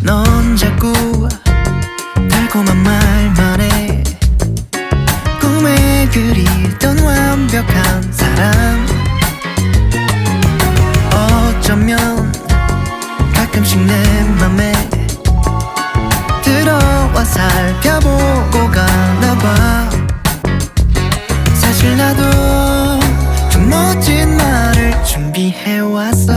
넌 자꾸 달콤한 말만 해 꿈에 그리던 완벽한 사람 어쩌면 가끔씩 내 맘에 들어와 살펴보고 사실 나도 좀 멋진 말을 준비해왔어